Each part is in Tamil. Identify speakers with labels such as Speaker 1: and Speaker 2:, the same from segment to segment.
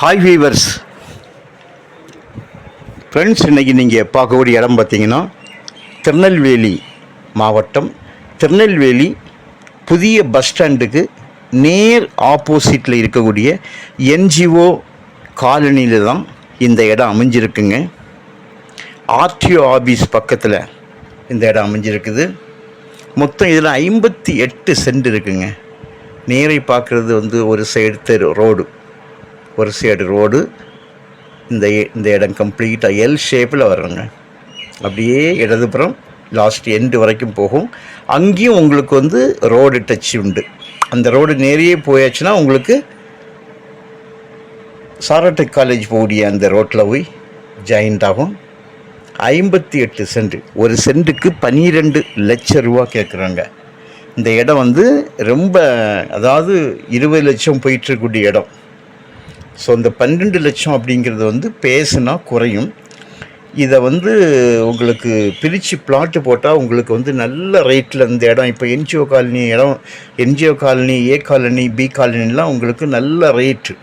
Speaker 1: ஹாய் வீவர்ஸ் ஃப்ரெண்ட்ஸ் இன்றைக்கி நீங்கள் பார்க்கக்கூடிய இடம் பார்த்தீங்கன்னா திருநெல்வேலி மாவட்டம். திருநெல்வேலி புதிய பஸ் ஸ்டாண்டுக்கு நேர் ஆப்போசிட்டில் இருக்கக்கூடிய என்ஜிஓ காலனியில் தான் இந்த இடம் அமைஞ்சிருக்குங்க. ஆர்டிஓ ஆஃபீஸ் பக்கத்தில் இந்த இடம் அமைஞ்சிருக்குது. மொத்தம் இதில் ஐம்பத்தி எட்டு சென்ட் இருக்குங்க. நேரை பார்க்குறது வந்து ஒரு சைடு தெரு ரோடு ஒரு சைடு ரோடு இந்த இந்த இடம் கம்ப்ளீட்டாக எல் ஷேப்பில் வருங்க. அப்படியே இடதுபுறம் லாஸ்ட் எண்டு வரைக்கும் போகும். அங்கேயும் உங்களுக்கு வந்து ரோடு டச் உண்டு. அந்த ரோடு நேரையே போயாச்சுன்னா உங்களுக்கு சாராட்டை காலேஜ் போகக்கூடிய அந்த ரோட்டில் போய் ஜாயிண்ட் ஆகும். ஐம்பத்தி எட்டு சென்ட் ஒரு சென்ட்டுக்கு பன்னிரெண்டு லட்சம் ரூபா கேட்குறாங்க இந்த இடம் வந்து ரொம்ப அதாவது இருபது லட்சம் போயிட்டுருக்கூடிய இடம். ஸோ இந்த பன்னெண்டு லட்சம் அப்படிங்கிறது வந்து பேசுனா குறையும். இதை வந்து உங்களுக்கு பிரித்து பிளாட்டு போட்டால் உங்களுக்கு வந்து நல்ல ரேட்டில் இந்த இடம் இப்போ என்ஜிஓ காலனி இடம் NGO colony A colony B காலனிலாம் உங்களுக்கு நல்ல ரேட்டு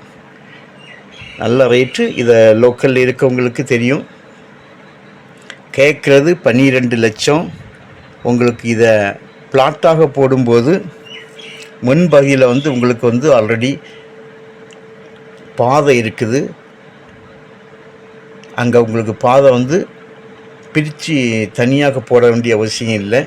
Speaker 1: நல்ல ரேட்டு இதை லோக்கலில் இருக்கவங்களுக்கு தெரியும். கேட்குறது பன்னிரெண்டு லட்சம். உங்களுக்கு இதை பிளாட்டாக போடும்போது முன்பகுதியில் வந்து உங்களுக்கு வந்து ஆல்ரெடி பாதை இருக்குது. அங்கே உங்களுக்கு பாதை வந்து பிரித்து தனியாக போட வேண்டிய அவசியம் இல்லை.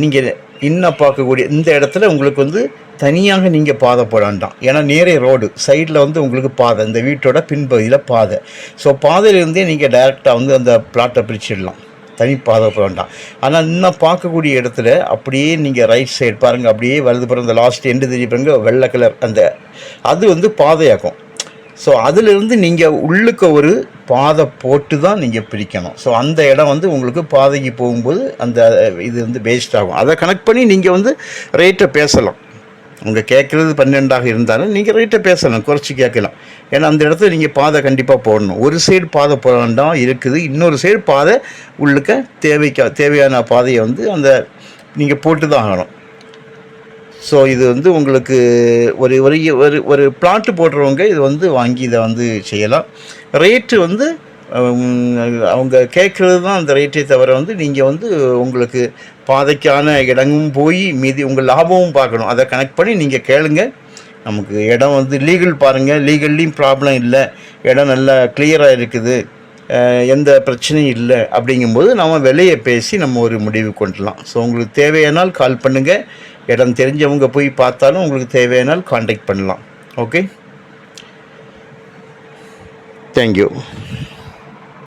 Speaker 1: நீங்கள் இன்னும் பார்க்கக்கூடிய இந்த இடத்துல உங்களுக்கு வந்து தனியாக நீங்கள் பாதை போட வேண்டாம். ஏன்னா நேரே ரோடு சைடில் வந்து உங்களுக்கு பாதை இந்த வீட்டோட பின்பகுதியில் பாதை. ஸோ பாதையிலேருந்தே நீங்கள் டைரெக்டாக வந்து அந்த பிளாட்டை பிரிச்சிடலாம். தனி பாதை போட வேண்டாம். ஆனால் இன்னும் பார்க்கக்கூடிய இடத்துல அப்படியே நீங்கள் ரைட் சைடு பாருங்கள் அப்படியே வலது பாருங்கள் இந்த லாஸ்ட் எண்டு தெரிய பாருங்க வெள்ளை கலர் அந்த அது வந்து பாதையாகும். ஸோ அதிலிருந்து நீங்கள் உள்ளுக்க ஒரு பாதை போட்டு தான் நீங்கள் பிரிக்கணும். ஸோ அந்த இடம் வந்து உங்களுக்கு பாதைக்கு போகும்போது அந்த இது வந்து வேஸ்ட் ஆகும். அதை கனெக்ட் பண்ணி நீங்கள் வந்து ரேட்டை பேசலாம். உங்கள் கேட்குறது பன்னெண்டாக இருந்தாலும் நீங்கள் ரேட்டை பேசலாம் குறைச்சி கேட்கலாம். ஏன்னா அந்த இடத்துல நீங்கள் பாதை கண்டிப்பாக போடணும். ஒரு சைடு பாதை போட வேண்டாம் இருக்குது. இன்னொரு சைடு பாதை உள்ளுக்க தேவைக்கா தேவையான பாதையை வந்து அந்த நீங்கள் போட்டு தான் ஆகணும். ஸோ இது வந்து உங்களுக்கு ஒரு ஒரு ஒரு ஒரு பிளாட்டு போடுறவங்க இது வந்து வாங்கி இதை வந்து செய்யலாம். ரேட்டு வந்து அவங்க கேட்குறது தான் அந்த ரேட்டே தவிர வந்து நீங்கள் வந்து உங்களுக்கு பாதைக்கான இடமும் போய் மீதி உங்கள் லாபமும் பார்க்கணும். அதை கனெக்ட் பண்ணி நீங்கள் கேளுங்க. நமக்கு இடம் வந்து லீகல் பாருங்கள் லீகல்லையும் ப்ராப்ளம் இல்லை. இடம் நல்லா கிளியராக இருக்குது. எந்த பிரச்சனையும் இல்லை. அப்படிங்கும்போது நம்ம விலையை பேசி நம்ம ஒரு முடிவு கொண்டுலாம் ஸோ உங்களுக்கு தேவையானால் கால் பண்ணுங்கள் இடம் தெரிஞ்சவங்க போய் பார்த்தாலும் உங்களுக்கு தேவையானால் காண்டாக்ட் பண்ணலாம். Okay thank you